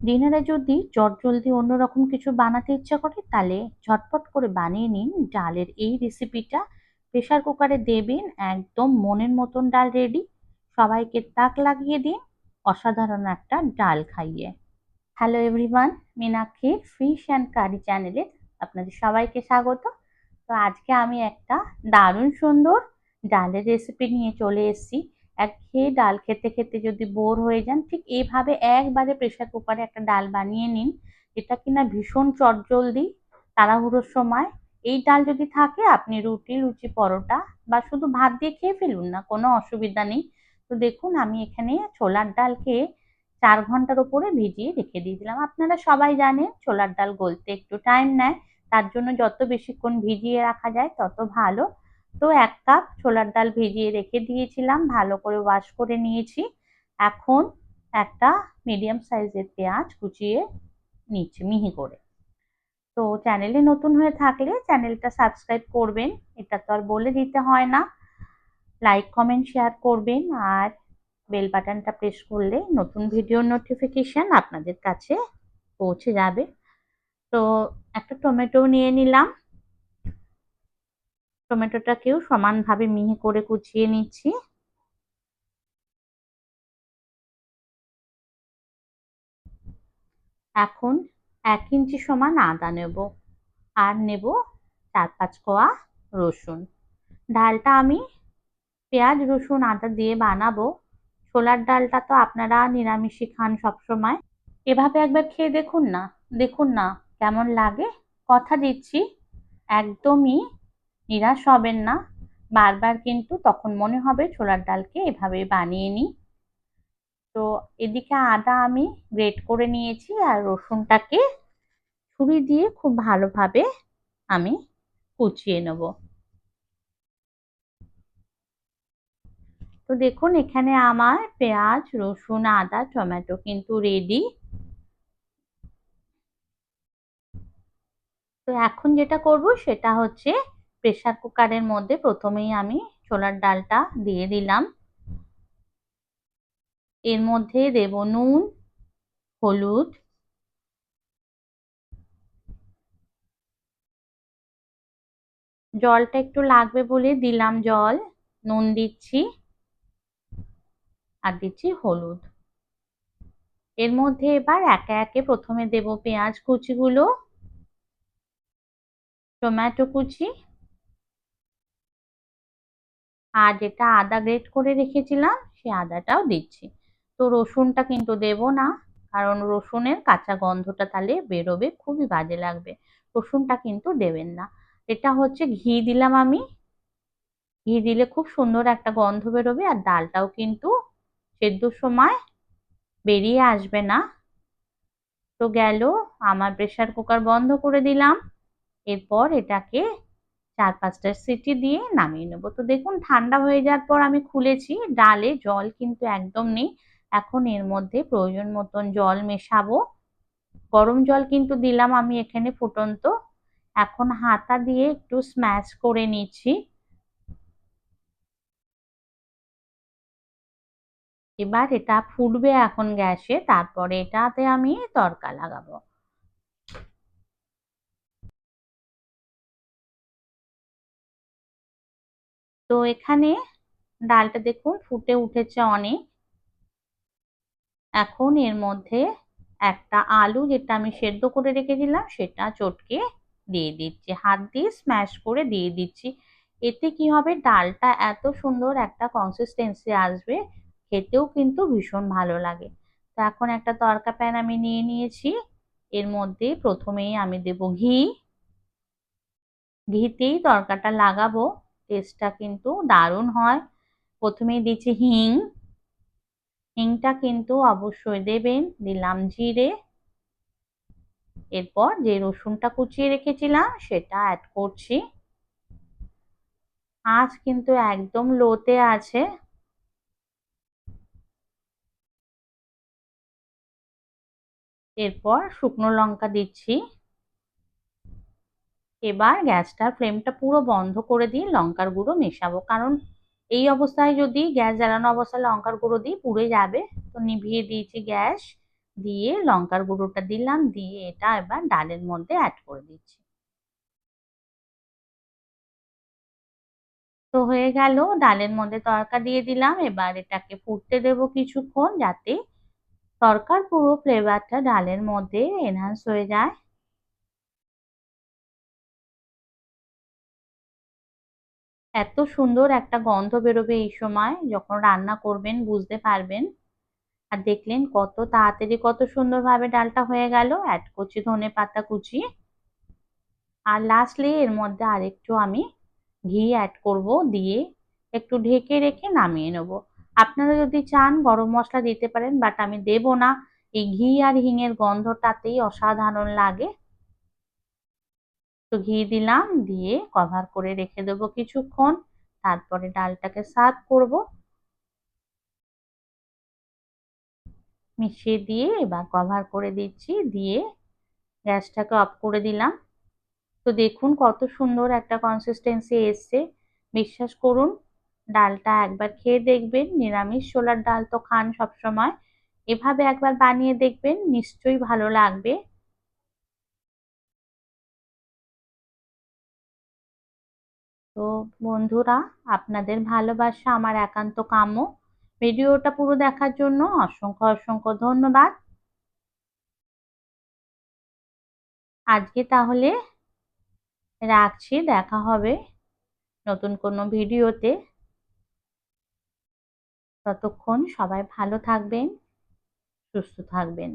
ডিনারে যদি চটজলদি অন্যরকম কিছু বানাতে ইচ্ছা করে, তাহলে ঝটপট করে বানিয়ে নিন ডালের এই রেসিপিটা প্রেসার কুকারে দেবেন একদম মনের মতন ডাল রেডি সবাইকে তাক লাগিয়ে দিন, অসাধারণ একটা ডাল খাইয়ে। হ্যালো এভরিওয়ান মীনাক্ষীর ফিশ অ্যান্ড কারি চ্যানেলে আপনাদের সবাইকে স্বাগত। তো আজকে আমি একটা দারুণ সুন্দর ডালের রেসিপি নিয়ে চলে এসেছি। একঘেয়ে ডাল খেতে খেতে যদি বোর হয়ে যান, ঠিক এইভাবে একবারে প্রেশার কুকারে একটা ডাল বানিয়ে নিন এটা কিনা ভীষণ চটজলদি, তাড়াহুড়োর সময়। এই ডাল যদি থাকে, আপনি রুটি, লুচি, পরোটা বা শুধু ভাত দিয়ে খেয়ে ফেলুন না, কোনো অসুবিধা নেই। তো দেখুন, আমি এখানে ছোলার ডালকে চার ঘণ্টার উপরে ভিজিয়ে রেখে দিয়েছিলাম। আপনারা সবাই জানেন, ছোলার ডাল গলতে একটু টাইম নেয়, তার জন্য যত বেশিক্ষণ ভিজিয়ে রাখা যায়, তত ভালো। তো এক কাপ ছোলার ডাল ভিজিয়ে রেখে দিয়েছিলাম, ভালো করে ওয়াশ করে নিয়েছি। এখন একটা মিডিয়াম সাইজের পেঁয়াজ কুচিয়ে নিচ্ছি মিহি করে। তো চ্যানেলে নতুন হয়ে থাকলে চ্যানেলটা সাবস্ক্রাইব করবেন, এটা তো আর বলে দিতে হয় না। লাইক কমেন্ট শেয়ার করবেন আর বেল বাটনটা প্রেস করলে নতুন ভিডিওর নোটিফিকেশান আপনাদের কাছে পৌঁছে যাবে। তো একটা টমেটো নিয়ে নিলাম। টমেটোটাকেও সমানভাবে মিহি করে কুচিয়ে নিচ্ছি। এখন এক ইঞ্চি সমান আদা নেব আর নেব চার পাঁচ কোয়া রসুন। ডালটা আমি পেঁয়াজ, রসুন, আদা দিয়ে বানাবো। ছোলার ডালটা তো আপনারা নিরামিষই খান সবসময়। এভাবে একবার খেয়ে দেখুন না দেখুন না কেমন লাগে। কথা দিচ্ছি, একদমই নিরাশ হবেন না। বারবার কিন্তু তখন মনে হবে ছোলার ডালকে এভাবে বানিয়ে নিই। তো এদিকে আদা আমি গ্রেট করে নিয়েছি আর রসুনটাকে ছুরি দিয়ে খুব ভালোভাবে আমি কুচিয়ে নেব। তো দেখুন, এখানে আমার পেঁয়াজ, রসুন, আদা, টমেটো কিন্তু রেডি তো এখন যেটা করব সেটা হচ্ছে প্রেশার কুকারের মধ্যে প্রথমেই আমি ছোলার ডালটা দিয়ে দিলাম। এর মধ্যে দেব নুন, হলুদ, জলটা একটু লাগবে বলে দিলাম জল, নুন দিচ্ছি আর দিচ্ছি হলুদ। এর মধ্যে এবার একে একে প্রথমে দেব পেঁয়াজ কুচিগুলো, টমেটো কুচি আর যেটা আদা গ্রেট করে রেখেছিলাম, সে আদাটাও দিচ্ছি। তো রসুনটা কিন্তু দেব না, কারণ রসুনের কাঁচা গন্ধটা তাহলে বেরোবে, খুবই বাজে লাগবে। রসুনটা কিন্তু দেবেন না। এটা হচ্ছে ঘি দিলাম আমি। ঘি দিলে খুব সুন্দর একটা গন্ধ বেরোবে আর ডালটাও কিন্তু সেদ্ধর সময় বেরিয়ে আসবে না। তো গেল, আমার প্রেশার কুকার বন্ধ করে দিলাম। এরপর এটাকে চার পাঁচটা সিটি দিয়ে নামিয়ে নেব। তো দেখুন, ঠান্ডা হয়ে যাওয়ার পর আমি খুলেছি। ডালে জল কিন্তু একদম নেই। এখন এর মধ্যে প্রয়োজন মতন জল মেশাবো। গরম জল কিন্তু দিলাম আমি এখানে ফুটন্ত। এখন হাতা দিয়ে একটু স্ম্যাশ করে নিচ্ছি। এবার এটা ফুটবে এখন গ্যাসে। তারপরে এটাতে আমি তরকা লাগাবো। তো এখানে ডালটা দেখুন ফুটে উঠেছে অনেক। এখন এর মধ্যে একটা আলু যেটা আমি সেদ্ধ করে রেখেছিলাম সেটা চটকে দিয়ে দিচ্ছি। হাত দিয়ে স্ম্যাশ করে দিয়ে দিচ্ছি। এতে কি হবে? ডালটা এত সুন্দর একটা কনসিস্টেন্সি আসবে। খেতেও কিন্তু ভীষণ ভালো লাগে। তো এখন একটা তরকা প্যান আমি নিয়ে নিয়েছি। এর মধ্যে প্রথমেই আমি দেব ঘি। ঘিতেই তরকাটা লাগাবো। টেস্টটা কিন্তু দারুণ হয়। প্রথমেই দিচ্ছি হিং। হিংটা কিন্তু অবশ্যই দেবেন, দিলাম জিরে। এরপর যে রসুনটা কুচিয়ে রেখেছিলাম, সেটা অ্যাড করছি। আঁচ কিন্তু একদম লোতে আছে। এরপর শুকনো লঙ্কা দিচ্ছি। এবার গ্যাসটার ফ্লেমটা পুরো বন্ধ করে দিয়ে লঙ্কার গুঁড়ো মেশাবো। কারণ এই অবস্থায় যদি গ্যাস জ্বালানো অবস্থায় লঙ্কার গুঁড়ো দিই পুড়ে যাবে, তো নিভিয়ে দিয়েছি গ্যাস, দিয়ে লঙ্কার গুঁড়োটা দিলাম, দিয়ে এটা এবার ডালের মধ্যে অ্যাড করে দিচ্ছি। তো হয়ে গেল, ডালের মধ্যে তরকা দিয়ে দিলাম। এবার এটাকে ফুটতে দেবো কিছুক্ষণ যাতে তরকার পুরো ফ্লেভারটা ডালের মধ্যে এনহান্স হয়ে যায়। এত সুন্দর একটা গন্ধ বেরোবে এই সময়, যখন রান্না করবেন বুঝতে পারবেন। আর দেখলেন কত তাড়াতাড়ি, কত সুন্দরভাবে ডালটা হয়ে গেল। অ্যাড করছি ধনে পাতা কুচি। আর লাস্টলি এর মধ্যে আরেকটু আমি ঘি অ্যাড করব দিয়ে একটু ঢেকে রেখে নামিয়ে নেব। আপনারা যদি চান গরম মশলা দিতে পারেন বাট আমি দেব না। এই ঘি আর হিঙের গন্ধটাতেই অসাধারণ লাগে। তো ঘি দিলাম, দিয়ে কভার করে রেখে দেবো কিছুক্ষণ। তারপরে ডালটাকে সার্ভ করব। মিশিয়ে দিয়ে এবার কভার করে দিচ্ছি, দিয়ে গ্যাসটাকে অফ করে দিলাম। তো দেখুন কত সুন্দর একটা কনসিস্টেন্সি এসছে। বিশ্বাস করুন, ডালটা একবার খেয়ে দেখবেন। নিরামিষ ছোলার ডাল তো খান সবসময়। এভাবে একবার বানিয়ে দেখবেন, নিশ্চয়ই ভালো লাগবে। তো বন্ধুরা, আপনাদের ভালোবাসা, আমার একান্ত কাম্য। ভিডিওটা পুরো দেখার জন্য অসংখ্য অসংখ্য ধন্যবাদ। আজকে তাহলে রাখছি, দেখা হবে নতুন কোনো ভিডিওতে। ততক্ষণ সবাই ভালো থাকবেন, সুস্থ থাকবেন।